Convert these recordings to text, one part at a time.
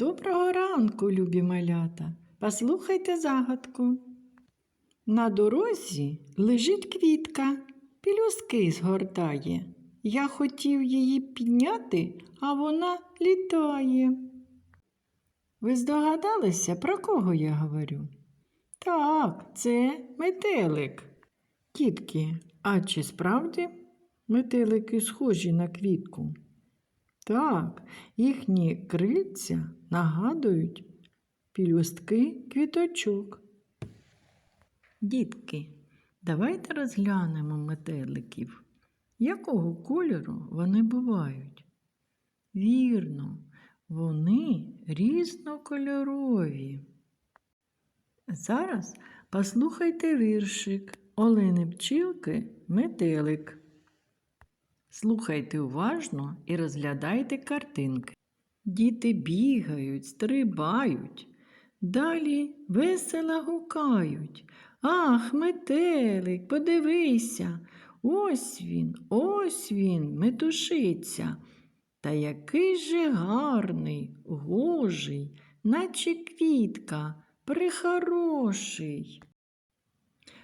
Доброго ранку, любі малята. Послухайте загадку. На дорозі лежить квітка, пілюстки згортає. Я хотів її підняти, а вона літає. Ви здогадалися, про кого я говорю? Так, це метелик. Тітки, а чи справді метелики схожі на квітку? Так, їхні крильця нагадують пілюстки квіточок. Дітки, давайте розглянемо метеликів. Якого кольору вони бувають? Вірно, вони різнокольорові. Зараз послухайте віршик Олени Пчілки Метелик. Слухайте уважно і розглядайте картинки. Діти бігають, стрибають, далі весело гукають. Ах, метелик, подивися, ось він, ось він, метушиться. Та який же гарний, гожий, наче квітка, прихороший.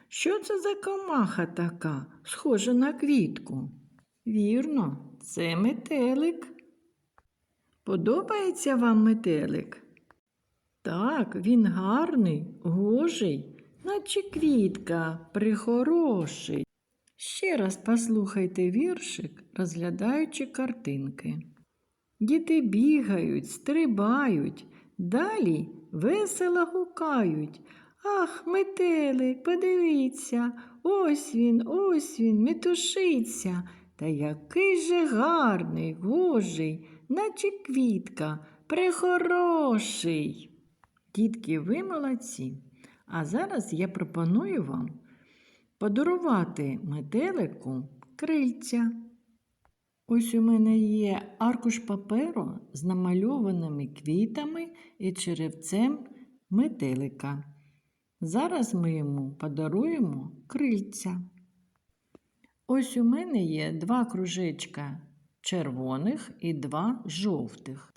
Що це за комаха така, схожа на квітку? Вірно, це метелик. Подобається вам метелик? Так, він гарний, гожий, наче квітка, прихороший. Ще раз послухайте віршик, розглядаючи картинки. Діти бігають, стрибають, далі весело гукають. Ах, метелик, подивіться, ось він, ось він, метушиться. Та який же гарний, гожий, наче квітка, прихороший. Дітки, ви молодці. А зараз я пропоную вам подарувати метелику крильця. Ось у мене є аркуш паперу з намальованими квітами і черевцем метелика. Зараз ми йому подаруємо крильця. Ось у мене є два кружечка червоних і два жовтих.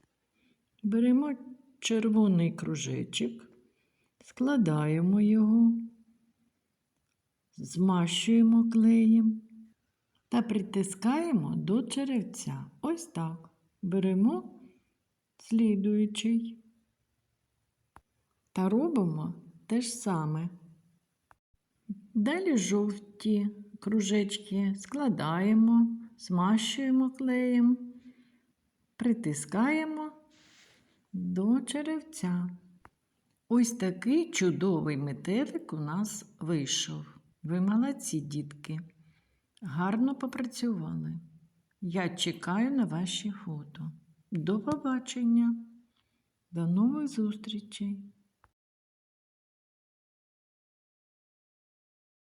Беремо червоний кружечок, складаємо його, змащуємо клеєм та притискаємо до черевця. Ось так. Беремо слідуючий та робимо те ж саме. Далі жовті кружечки складаємо, змащуємо клеєм, притискаємо до черевця. Ось такий чудовий метелик у нас вийшов. Ви молодці, дітки. Гарно попрацювали. Я чекаю на ваші фото. До побачення. До нових зустрічей!